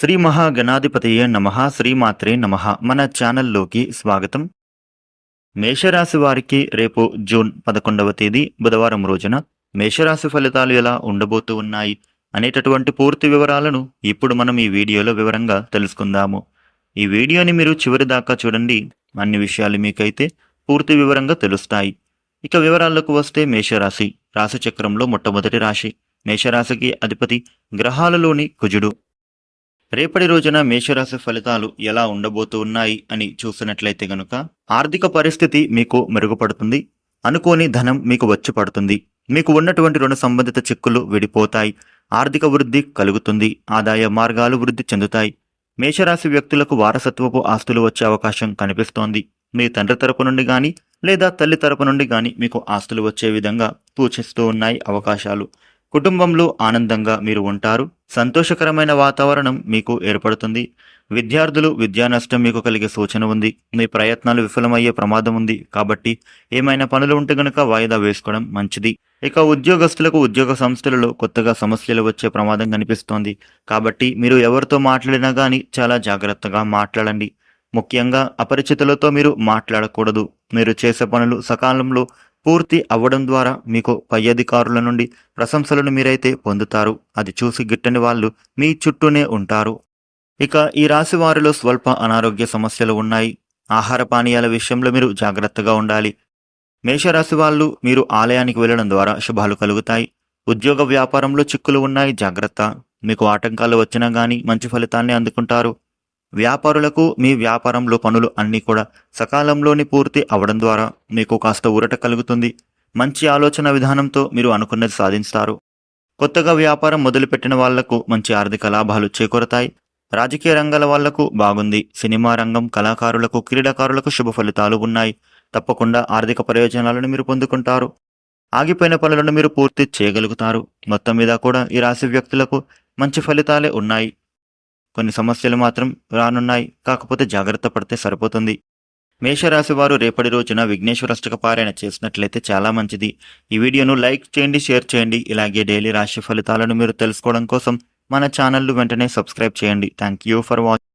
శ్రీ మహాగణాధిపతయే నమ శ్రీమాత్రే నమ. మన ఛానల్లోకి స్వాగతం. మేషరాశి వారికి రేపు జూన్ పదకొండవ తేదీ బుధవారం రోజున మేషరాశి ఫలితాలు ఎలా ఉండబోతూ ఉన్నాయి అనేటటువంటి పూర్తి వివరాలను ఇప్పుడు మనం ఈ వీడియోలో వివరంగా తెలుసుకుందాము. ఈ వీడియోని మీరు చివరి దాకా చూడండి. అన్ని విషయాలు మీకైతే పూర్తి వివరంగా తెలుస్తాయి. ఇక వివరాలకు వస్తే మేషరాశి రాశిచక్రంలో మొట్టమొదటి రాశి. మేషరాశికి అధిపతి గ్రహాలలోని కుజుడు. రేపటి రోజున మేషరాశి ఫలితాలు ఎలా ఉండబోతూ ఉన్నాయి అని చూసినట్లయితే గనుక ఆర్థిక పరిస్థితి మీకు మెరుగుపడుతుంది. అనుకోని ధనం మీకు వచ్చి పడుతుంది. మీకు ఉన్నటువంటి రుణ సంబంధిత చిక్కులు విడిపోతాయి. ఆర్థిక వృద్ధి కలుగుతుంది. ఆదాయ మార్గాలు వృద్ధి చెందుతాయి. మేషరాశి వ్యక్తులకు వారసత్వపు ఆస్తులు వచ్చే అవకాశం కనిపిస్తోంది. మీ తండ్రి తరపు నుండి కానీ లేదా తల్లి తరపు నుండి కానీ మీకు ఆస్తులు వచ్చే విధంగా సూచిస్తూ ఉన్నాయి అవకాశాలు. కుటుంబంలో ఆనందంగా మీరు ఉంటారు. సంతోషకరమైన వాతావరణం మీకు ఏర్పడుతుంది. విద్యార్థులు విద్యా నష్టం మీకు కలిగే సూచన ఉంది. మీ ప్రయత్నాలు విఫలమయ్యే ప్రమాదం ఉంది. కాబట్టి ఏమైనా పనులు ఉంటే గనుక వాయిదా వేసుకోవడం మంచిది. ఇక ఉద్యోగస్తులకు ఉద్యోగ సంస్థలలో కొత్తగా సమస్యలు వచ్చే ప్రమాదం కనిపిస్తోంది. కాబట్టి మీరు ఎవరితో మాట్లాడినా కానీ చాలా జాగ్రత్తగా మాట్లాడండి. ముఖ్యంగా అపరిచితులతో మీరు మాట్లాడకూడదు. మీరు చేసే పనులు సకాలంలో పూర్తి అవ్వడం ద్వారా మీకు పై అధికారుల నుండి ప్రశంసలను మీరైతే పొందుతారు. అది చూసి గిట్టని వాళ్ళు మీ చుట్టూనే ఉంటారు. ఇక ఈ రాశి వారిలో స్వల్ప అనారోగ్య సమస్యలు ఉన్నాయి. ఆహార పానీయాల విషయంలో మీరు జాగ్రత్తగా ఉండాలి. మేషరాశి వాళ్ళు మీరు ఆలయానికి వెళ్ళడం ద్వారా శుభాలు కలుగుతాయి. ఉద్యోగ వ్యాపారంలో చిక్కులు ఉన్నాయి జాగ్రత్త. మీకు ఆటంకాలు వచ్చినా కానీ మంచి ఫలితాన్ని అందుకుంటారు. వ్యాపారులకు మీ వ్యాపారంలో పనులు అన్నీ కూడా సకాలంలోని పూర్తి అవడం ద్వారా మీకు కాస్త ఊరట కలుగుతుంది. మంచి ఆలోచన విధానంతో మీరు అనుకున్నది సాధిస్తారు. కొత్తగా వ్యాపారం మొదలుపెట్టిన వాళ్ళకు మంచి ఆర్థిక లాభాలు చేకూరతాయి. రాజకీయ రంగాల వాళ్ళకు బాగుంది. సినిమా రంగం కళాకారులకు క్రీడాకారులకు శుభ ఫలితాలు ఉన్నాయి. తప్పకుండా ఆర్థిక ప్రయోజనాలను మీరు పొందుకుంటారు. ఆగిపోయిన పనులను మీరు పూర్తి చేయగలుగుతారు. మొత్తం మీద కూడా ఈ రాశి వ్యక్తులకు మంచి ఫలితాలే ఉన్నాయి. కొన్ని సమస్యలు మాత్రం రానున్నాయి. కాకపోతే జాగ్రత్త పడితే సరిపోతుంది. మేషరాశి వారు రేపటి రోజున విఘ్నేశ్వర అష్టక పారాయణ చేసినట్లయితే చాలా మంచిది. ఈ వీడియోను లైక్ చేయండి షేర్ చేయండి. ఇలాగే డైలీ రాశి ఫలితాలను మీరు తెలుసుకోవడం కోసం మన ఛానల్ను వెంటనే సబ్స్క్రైబ్ చేయండి. Thank you for watching